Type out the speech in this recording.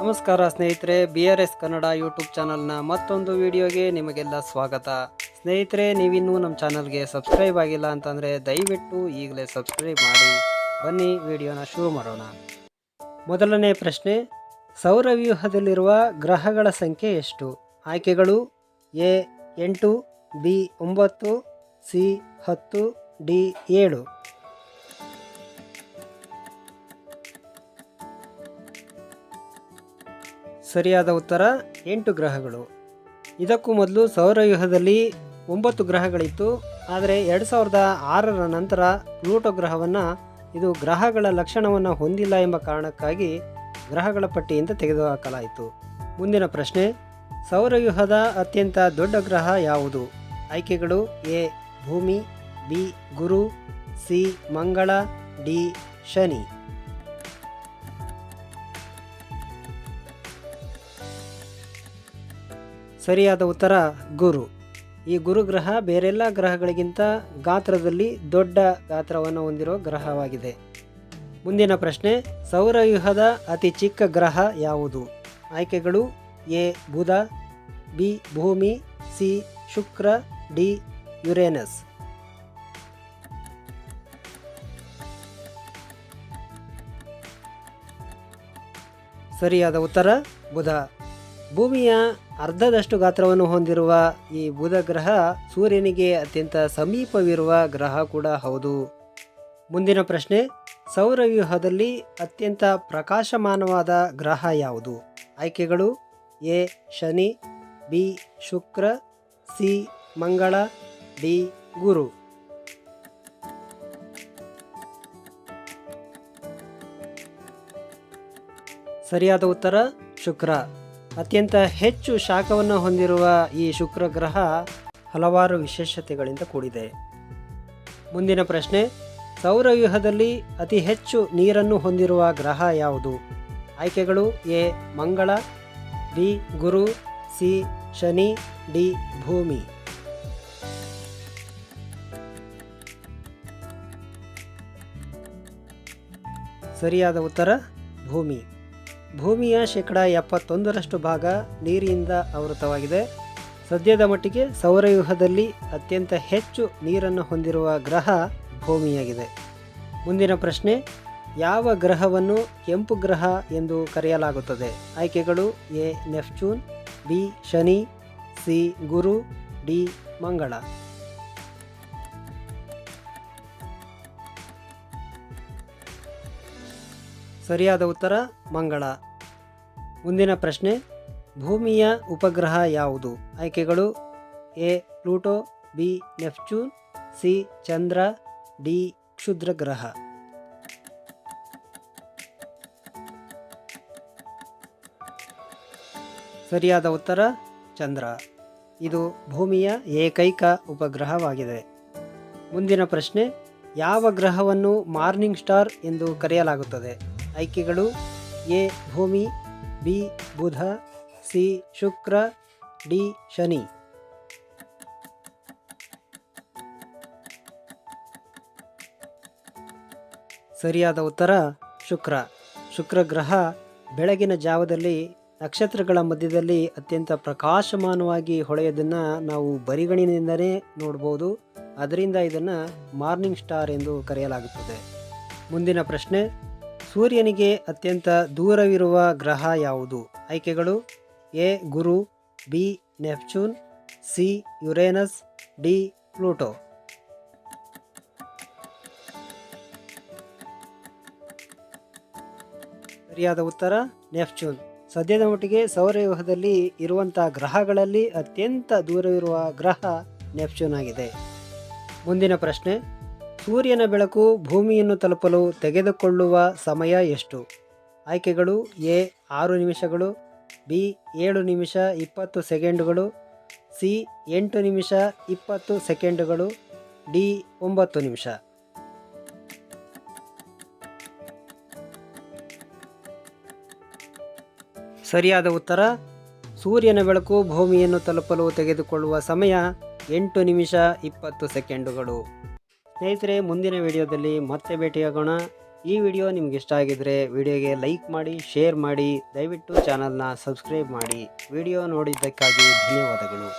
ನಮಸ್ಕಾರ ಸ್ನೇಹಿತರೆ B R S Kannada YouTube ಚಾನಲ್ನ ಮತ್ತೊಂದು ವಿಡಿಯೋಗೆ ನಿಮಗೆಲ್ಲ ಸ್ವಾಗತ. ಸ್ನೇಹಿತರೆ, ನೀವಿನ್ನೂ ನಮ್ಮ ಚಾನಲ್ಗೆ ಸಬ್ಸ್ಕ್ರೈಬ್ ಆಗಿಲ್ಲ ಅಂತಂದರೆ ದಯವಿಟ್ಟು ಈಗಲೇ ಸಬ್ಸ್ಕ್ರೈಬ್ ಮಾಡಿ. ಬನ್ನಿ, ವಿಡಿಯೋನ ಶುರು ಮಾಡೋಣ. ಮೊದಲನೇ ಪ್ರಶ್ನೆ ಸೌರವ್ಯೂಹದಲ್ಲಿರುವ ಗ್ರಹಗಳ ಸಂಖ್ಯೆ ಎಷ್ಟು? ಆಯ್ಕೆಗಳು ಎ ಎಂಟು, ಬಿ ಒಂಬತ್ತು, ಸಿ ಹತ್ತು, ಡಿ ಏಳು. ಸರಿಯಾದ ಉತ್ತರ, ಎಂಟು ಗ್ರಹಗಳು. ಇದಕ್ಕೂ ಮೊದಲು ಸೌರವ್ಯೂಹದಲ್ಲಿ ಒಂಬತ್ತು ಗ್ರಹಗಳಿತ್ತು. ಆದರೆ ಎರಡು ಸಾವಿರದ ಆರರ ನಂತರ ಪ್ಲೂಟೋ ಗ್ರಹವನ್ನು ಇದು ಗ್ರಹಗಳ ಲಕ್ಷಣವನ್ನು ಹೊಂದಿಲ್ಲ ಎಂಬ ಕಾರಣಕ್ಕಾಗಿ ಗ್ರಹಗಳ ಪಟ್ಟಿಯಿಂದ ತೆಗೆದುಹಾಕಲಾಯಿತು. ಮುಂದಿನ ಪ್ರಶ್ನೆ, ಸೌರವ್ಯೂಹದ ಅತ್ಯಂತ ದೊಡ್ಡ ಗ್ರಹ ಯಾವುದು? ಆಯ್ಕೆಗಳು ಎ, ಭೂಮಿ, ಬಿ, ಗುರು, ಸಿ, ಮಂಗಳ, ಡಿ, ಶನಿ. ಸರಿಯಾದ ಉತ್ತರ ಗುರು. ಈ ಗುರುಗ್ರಹ ಬೇರೆಲ್ಲ ಗ್ರಹಗಳಿಗಿಂತ ಗಾತ್ರದಲ್ಲಿ ದೊಡ್ಡ ಗಾತ್ರವನ್ನು ಹೊಂದಿರುವ ಗ್ರಹವಾಗಿದೆ. ಮುಂದಿನ ಪ್ರಶ್ನೆ, ಸೌರವ್ಯೂಹದ ಅತಿ ಚಿಕ್ಕ ಗ್ರಹ ಯಾವುದು? ಆಯ್ಕೆಗಳು ಎ, ಬುಧ, ಬಿ, ಭೂಮಿ, ಸಿ, ಶುಕ್ರ, ಡಿ, ಯುರೇನಸ್. ಸರಿಯಾದ ಉತ್ತರ ಬುಧ. ಭೂಮಿಯ ಅರ್ಧದಷ್ಟು ಗಾತ್ರವನ್ನು ಹೊಂದಿರುವ ಈ ಬುಧ ಗ್ರಹ ಸೂರ್ಯನಿಗೆ ಅತ್ಯಂತ ಸಮೀಪವಿರುವ ಗ್ರಹ ಕೂಡ ಹೌದು. ಮುಂದಿನ ಪ್ರಶ್ನೆ, ಸೌರವ್ಯೂಹದಲ್ಲಿ ಅತ್ಯಂತ ಪ್ರಕಾಶಮಾನವಾದ ಗ್ರಹ ಯಾವುದು? ಆಯ್ಕೆಗಳು, ಎ, ಶನಿ, ಬಿ, ಶುಕ್ರ, ಸಿ, ಮಂಗಳ, ಡಿ, ಗುರು. ಸರಿಯಾದ ಉತ್ತರ, ಶುಕ್ರ. ಅತ್ಯಂತ ಹೆಚ್ಚು ಶಾಖವನ್ನು ಹೊಂದಿರುವ ಈ ಶುಕ್ರ ಗ್ರಹ ಹಲವಾರು ವಿಶೇಷತೆಗಳಿಂದ ಕೂಡಿದೆ. ಮುಂದಿನ ಪ್ರಶ್ನೆ ಸೌರವ್ಯೂಹದಲ್ಲಿ ಅತಿ ಹೆಚ್ಚು ನೀರನ್ನು ಹೊಂದಿರುವ ಗ್ರಹ ಯಾವುದು? ಆಯ್ಕೆಗಳು ಎ, ಮಂಗಳ, ಬಿ, ಗುರು, ಸಿ, ಶನಿ, ಡಿ, ಭೂಮಿ. ಸರಿಯಾದ ಉತ್ತರ ಭೂಮಿ. ಭೂಮಿಯ ಶೇಕಡ ಎಪ್ಪತ್ತೊಂದರಷ್ಟು ಭಾಗ ನೀರಿನಿಂದ ಆವೃತವಾಗಿದೆ. ಸದ್ಯದ ಮಟ್ಟಿಗೆ ಸೌರವ್ಯೂಹದಲ್ಲಿ ಅತ್ಯಂತ ಹೆಚ್ಚು ನೀರನ್ನು ಹೊಂದಿರುವ ಗ್ರಹ ಭೂಮಿಯಾಗಿದೆ. ಮುಂದಿನ ಪ್ರಶ್ನೆ, ಯಾವ ಗ್ರಹವನ್ನು ಕೆಂಪು ಗ್ರಹ ಎಂದು ಕರೆಯಲಾಗುತ್ತದೆ? ಆಯ್ಕೆಗಳು ಎ ನೆಫ್ಚೂನ್ ಬಿ, ಶನಿ, ಸಿ, ಗುರು, ಡಿ, ಮಂಗಳ. ಸರಿಯಾದ ಉತ್ತರ, ಮಂಗಳ. ಮುಂದಿನ ಪ್ರಶ್ನೆ, ಭೂಮಿಯ ಉಪಗ್ರಹ ಯಾವುದು? ಆಯ್ಕೆಗಳು, A, Pluto, B Neptune C, Chandra, D ಕ್ಷುದ್ರ ಗ್ರಹ ಸರಿಯಾದ ಉತ್ತರ, ಚಂದ್ರ. ಇದು ಭೂಮಿಯ ಏಕೈಕ ಉಪಗ್ರಹವಾಗಿದೆ. ಮುಂದಿನ ಪ್ರಶ್ನೆ, ಯಾವ ಗ್ರಹವನ್ನು ಮಾರ್ನಿಂಗ್ ಸ್ಟಾರ್ ಎಂದು ಕರೆಯಲಾಗುತ್ತದೆ? ಆಯ್ಕೆಗಳು ಎ ಭೂಮಿ, ಬಿ ಬುಧ, ಸಿ ಶುಕ್ರ, ಡಿ ಶನಿ. ಸರಿಯಾದ ಉತ್ತರ ಶುಕ್ರ. ಶುಕ್ರ ಗ್ರಹ ಬೆಳಗಿನ ಜಾವದಲ್ಲಿ ನಕ್ಷತ್ರಗಳ ಮಧ್ಯದಲ್ಲಿ ಅತ್ಯಂತ ಪ್ರಕಾಶಮಾನವಾಗಿ ಹೊಳೆಯೋದನ್ನು ನಾವು ಬರಿಗಣಿನಿಂದಲೇ ನೋಡ್ಬೋದು. ಅದರಿಂದ ಇದನ್ನು ಮಾರ್ನಿಂಗ್ ಸ್ಟಾರ್ ಎಂದು ಕರೆಯಲಾಗುತ್ತದೆ. ಮುಂದಿನ ಪ್ರಶ್ನೆ ಸೂರ್ಯನಿಗೆ ಅತ್ಯಂತ ದೂರವಿರುವ ಗ್ರಹ ಯಾವುದು? ಆಯ್ಕೆಗಳು A, Guru, B, Neptune, C, Uranus, D, Pluto. ಸರಿಯಾದ ಉತ್ತರ, ನೆಪ್ಚೂನ್. ಸದ್ಯದ ಮಟ್ಟಿಗೆ ಸೌರವ್ಯೂಹದಲ್ಲಿ ಇರುವಂತಹ ಗ್ರಹಗಳಲ್ಲಿ ಅತ್ಯಂತ ದೂರವಿರುವ ಗ್ರಹ ನೆಪ್ಚೂನ್ ಆಗಿದೆ. ಮುಂದಿನ ಪ್ರಶ್ನೆ ಸೂರ್ಯನ ಬೆಳಕು ಭೂಮಿಯನ್ನು ತಲುಪಲು ತೆಗೆದುಕೊಳ್ಳುವ ಸಮಯ ಎಷ್ಟು? ಆಯ್ಕೆಗಳು ಎ, ಆರು ನಿಮಿಷಗಳು, ಬಿ, ಏಳು ನಿಮಿಷ ಇಪ್ಪತ್ತು ಸೆಕೆಂಡುಗಳು, ಸಿ, ಎಂಟು ನಿಮಿಷ ಇಪ್ಪತ್ತು ಸೆಕೆಂಡುಗಳು, ಡಿ, ಒಂಬತ್ತು ನಿಮಿಷ. ಸರಿಯಾದ ಉತ್ತರ, ಸೂರ್ಯನ ಬೆಳಕು ಭೂಮಿಯನ್ನು ತಲುಪಲು ತೆಗೆದುಕೊಳ್ಳುವ ಸಮಯ ಎಂಟು ನಿಮಿಷ ಇಪ್ಪತ್ತು ಸೆಕೆಂಡುಗಳು. ಸ್ನೇಹಿತರೆ, ಮುಂದಿನ ವಿಡಿಯೋದಲ್ಲಿ ಮತ್ತೆ ಭೇಟಿಯಾಗೋಣ ಈ ವಿಡಿಯೋ ನಿಮ್ಗೆ ಇಷ್ಟ ಆಗಿದ್ರೆ ವಿಡಿಯೋಗೆ ಲೈಕ್ ಮಾಡಿ, ಶೇರ್ ಮಾಡಿ, ದಯವಿಟ್ಟು ಚಾನಲ್ನ ಸಬ್ಸ್ಕ್ರೈಬ್ ಮಾಡಿ. ವಿಡಿಯೋ ನೋಡಿದ್ದಕ್ಕಾಗಿ ಧನ್ಯವಾದಗಳು.